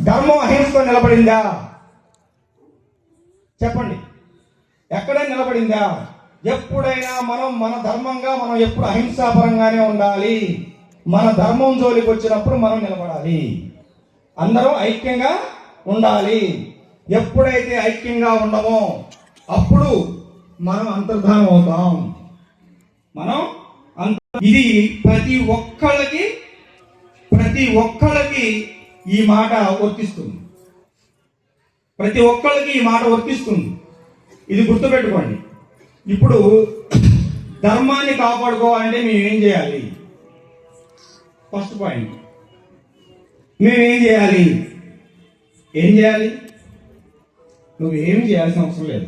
ధర్మం అహింసతో నిలబడిందా? చెప్పండి. ఎక్కడ నిలబడిందా? ఎప్పుడైనా మనం మన ధర్మంగా మనం ఎప్పుడు అహింసాపరంగానే ఉండాలి. మన ధర్మం జోలికి వచ్చినప్పుడు మనం నిలబడాలి. అందరం ఐక్యంగా ఉండాలి. ఎప్పుడైతే ఐక్యంగా ఉండమో అప్పుడు మనం అంతర్ధానం అవుతాం. మనం అంత ఇది ప్రతి ఒక్కళ్ళకి ప్రతి ఒక్కళ్ళకి ఈ మాట వర్తిస్తుంది. ప్రతి ఒక్కళ్ళకి ఈ మాట వర్తిస్తుంది. ఇది గుర్తుపెట్టుకోండి. ఇప్పుడు ధర్మాన్ని కాపాడుకోవాలంటే మేము ఏం చేయాలి? First point. మేమేం చేయాలి? ఏం చేయాలి? నువ్వు ఏం చేయాల్సిన అవసరం లేదు.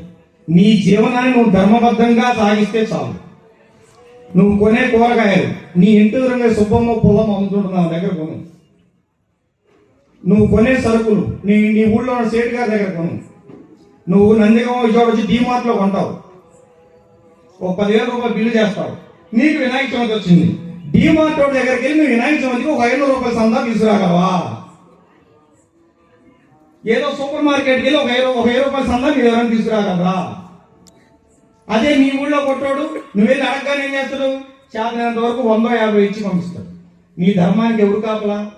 నీ జీవనాన్ని నువ్వు ధర్మబద్ధంగా సాగిస్తే చాలు. నువ్వు కొనే కూరగాయలు నీ ఇంటి దూరంగా సుబ్బమ్మ పొలం అమ్ముతుంటున్నావు దగ్గర కొను. నువ్వు కొనే సరుకులు నీ నీ ఊళ్ళో ఉన్న సేటు గారి దగ్గర కొను. నువ్వు నందిగం విజయవాడ వచ్చి డీమార్ట్లో కొంటావు. ఒక పదివేల రూపాయలు బిల్లు చేస్తావు. నీకు వినాయక చవితి వచ్చింది. డీమార్ట్ వాడి దగ్గరికి వెళ్ళి నువ్వు వినాయక చవితికి ఒక ఐదు రూపాయల సందా తీసుకురాగలవా? ఏదో సూపర్ మార్కెట్కి వెళ్ళి ఒక ఐదు ఒక వెయ్యి రూపాయల సందా మీరు ఎవరైనా తీసుకురాగలరా? అదే మీ ఊళ్ళో కొట్టాడు నువ్వు వెళ్ళి అడగగానే ఏం చేస్తాడు? చేతనంత వరకు వంద యాభై ఇచ్చి పంపిస్తాడు. నీ ధర్మానికి ఎవరు కాపలా?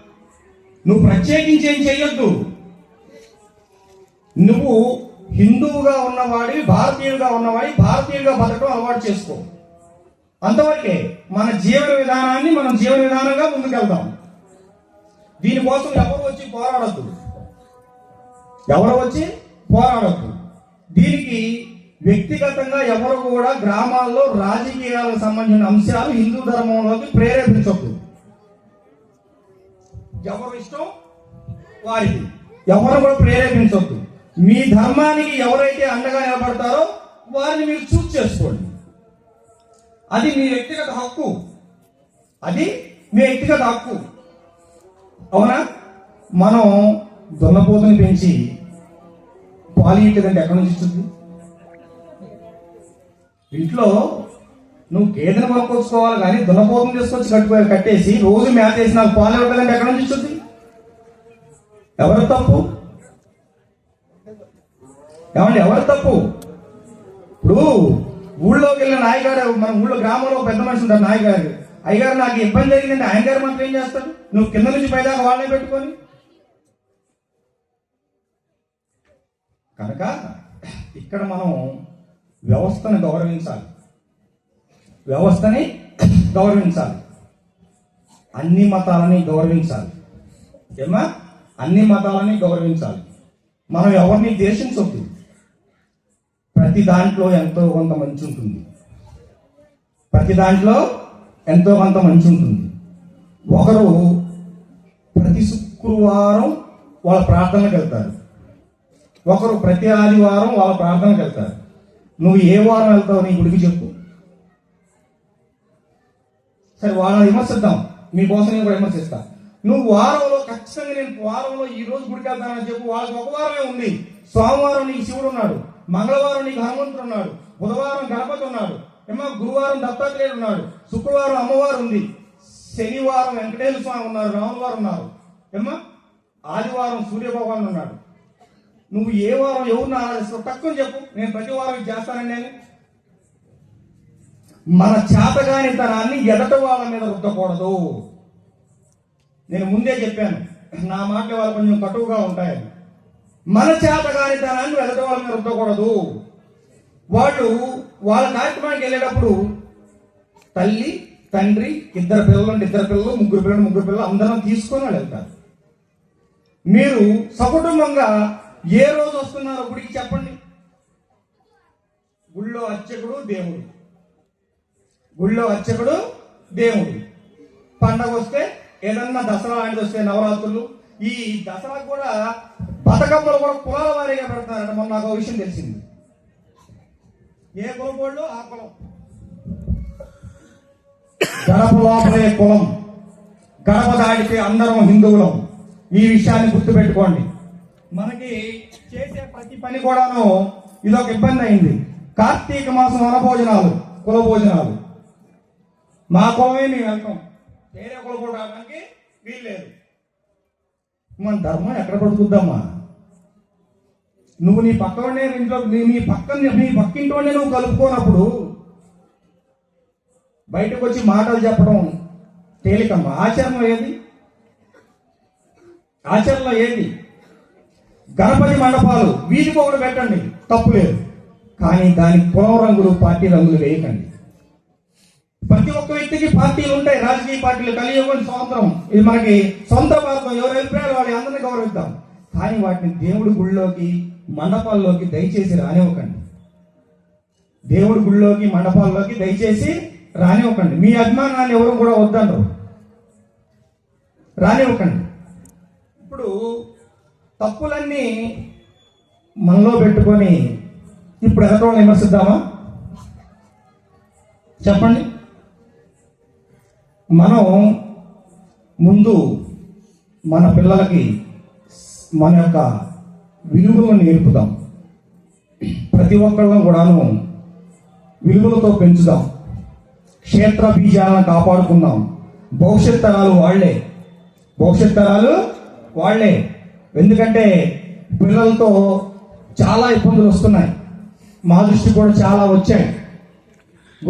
నువ్వు ప్రత్యేకించి ఏం చేయొద్దు నువ్వు హిందువుగా ఉన్నవాడి భారతీయుడిగా ఉన్నవాడి భారతీయుడిగా బతకడం అలవాటు చేసుకో. అంతవరకే మన జీవన విధానాన్ని మనం జీవన విధానంగా ముందుకెళ్దాం దీనికోసం ఎవరు వచ్చి పోరాడద్దు? ఎవరు వచ్చి పోరాడద్దు? దీనికి వ్యక్తిగతంగా ఎవరు కూడా గ్రామాల్లో రాజకీయాలకు సంబంధించిన అంశాలు హిందూ ధర్మంలోకి ప్రేరేపించొద్దు. ఎవరు ఇష్టం? వారికి. ఎవరు కూడా ప్రేరేపించొద్దు. మీ ధర్మానికి ఎవరైతే అండగా నిలబడతారో వారిని మీరు చూస్ చేసుకోండి. అది మీ వ్యక్తిగత హక్కు. అది మీ వ్యక్తిగత హక్కు. అవునా? మనం దున్నపోతుని పెంచి పాలు ఇట్టదంటే ఎక్కడి నుంచి ఇస్తుంది? ఇంట్లో నువ్వు గేదెను కొనుక్కొచ్చుకోవాలి కానీ దున్నపోతం తీసుకొచ్చి కట్టుకో కట్టేసి రోజు మేత వేసి నాకు పాలు ఇవ్వగలంటే ఎక్కడి నుంచి వచ్చింది? ఎవరు తప్పు? ఏమండి ఎవరు తప్పు? ఇప్పుడు ఊళ్ళోకి వెళ్ళిన నాయగారు మన ఊళ్ళో గ్రామంలో పెద్ద మనిషి ఉంటారు నాయగారు. అయ్యగారు నాకు ఇబ్బంది జరిగిందంటే ఆయన గారు మనకి ఏం చేస్తారు? నువ్వు కింద నుంచి పైదాకా వాళ్ళే పెట్టుకొని? కనుక ఇక్కడ మనం వ్యవస్థను గౌరవించాలి. వ్యవస్థని గౌరవించాలి. అన్ని మతాలని గౌరవించాలి. ఏమా అన్ని మతాలని గౌరవించాలి. మనం ఎవరిని ద్వేషించొద్దు. ప్రతి దాంట్లో ఎంతో కొంత మంచి ఉంటుంది. ప్రతి దాంట్లో ఎంతో కొంత మంచి ఉంటుంది. ఒకరు ప్రతి శుక్రవారం వాళ్ళ ప్రార్థనకు వెళ్తారు. ఒకరు ప్రతి ఆదివారం వాళ్ళ ప్రార్థనకు వెళ్తారు. నువ్వు ఏ వారం వెళ్తావు నీ గుడికి చెప్పు. సరే వాళ్ళని విమర్శిద్దాం. మీకోసం నేను కూడా విమర్శిస్తా. నువ్వు వారంలో ఖచ్చితంగా నేను వారంలో ఈ రోజు గుడికి వెళ్తానని చెప్పు. వాళ్ళకి ఒక వారమే ఉంది. సోమవారం నీకు శివుడు ఉన్నాడు. మంగళవారం నీకు హనుమంతుడు ఉన్నాడు. బుధవారం గణపతి ఉన్నాడు. ఏమో గురువారం దత్తాత్రేయుడు ఉన్నాడు. శుక్రవారం అమ్మవారు ఉంది. శనివారం వెంకటేశ్వర స్వామి ఉన్నారు. రాముల ఉన్నారు. ఏమా ఆదివారం సూర్యభగవాన్ ఉన్నాడు. నువ్వు ఏ వారం ఎవరిని ఆరాధిస్తావు? తక్కువ చెప్పు. నేను ప్రతి వారం చేస్తానని నేను మన చేతగానితనాన్ని ఎదట వాళ్ళ మీద రుద్దకూడదు. నేను ముందే చెప్పాను నా మాటలు వాళ్ళు కొంచెం కటువుగా ఉంటాయని మన చేతగానితనాన్ని ఎదట వాళ్ళ మీద రుద్దకూడదు. వాళ్ళు వాళ్ళ కార్యక్రమానికి వెళ్ళేటప్పుడు తల్లి తండ్రి ఇద్దరు పిల్లలు ఇద్దరు పిల్లలు ముగ్గురు పిల్లలు ముగ్గురు పిల్లలు అందరం తీసుకొని వెళ్తారు. మీరు సకుటుంబంగా ఏ రోజు వస్తున్నారో గుడికి చెప్పండి. గుళ్ళో అర్చకుడు దేవుడు. గుళ్ళో అర్చకుడు దేవుడు. పండగ వస్తే ఏదన్నా దసరా అనేది వస్తే నవరాత్రులు ఈ దసరా కూడా బతుకమ్మలు కూడా కులాల వారీగా పెడతారంట. మొన్న నాకు ఒక విషయం తెలిసింది. ఏ కులం వాళ్ళు? ఆ కులం. గడప లోపలే కులం. గడప దాటితే అందరం హిందువులం. ఈ విషయాన్ని గుర్తుపెట్టుకోండి. మనకి చేసే ప్రతి పని కూడాను ఇదొక ఇబ్బంది అయింది. కార్తీక మాసం వనభోజనాలు కుల భోజనాలు. మా కోమే మేము వెళ్తాం వేరే ఒకరు కూడా రావడానికి వీల్లేదు మన ధర్మం ఎక్కడ పడుతుందమ్మా? నువ్వు నీ పక్కనే ఇంట్లో నీ నీ పక్కన నీ పక్కింటోనే నువ్వు కలుపుకోనప్పుడు బయటకు వచ్చి మాటలు చెప్పడం తేలికమ్మా. ఆచరణ ఏది? ఆచరణలో ఏది? గణపతి మండపాలు వీధికి ఒకటి పెట్టండి. తప్పు లేదు. కానీ దానికి కులం రంగులు పార్టీ రంగులు వేయకండి. ప్రతి ఒక్క వ్యక్తికి పార్టీలు ఉంటాయి రాజకీయ పార్టీలు కలియుగం స్వాతంత్రం. ఇది మనకి సొంత భారతం ఎవరు అభిప్రాయాలు వాళ్ళని అందరినీ గౌరవిద్దాం. కానీ వాటిని దేవుడి గుళ్ళోకి మండపాల్లోకి దయచేసి రానివ్వకండి. దేవుడి గుళ్ళోకి మండపాల్లోకి దయచేసి రానివ్వకండి. మీ అభిమానాన్ని ఎవరు కూడా వద్దనరు. రానివ్వకండి. ఇప్పుడు తప్పులన్నీ మనలో పెట్టుకొని ఇప్పుడు ఎవరో విమర్శిద్దామా? చెప్పండి. మనం ముందు మన పిల్లలకి మన యొక్క విలువలను నేర్పుదాం. ప్రతి ఒక్కళ్ళం కూడాను విలువలతో పెంచుదాం. క్షేత్ర బీజాలను కాపాడుకుందాం. భవిష్యత్ తరాలు వాళ్ళే. భవిష్యత్ తరాలు వాళ్ళే. ఎందుకంటే పిల్లలతో చాలా ఇబ్బందులు వస్తున్నాయి. మా దృష్టి కూడా చాలా వచ్చాయి.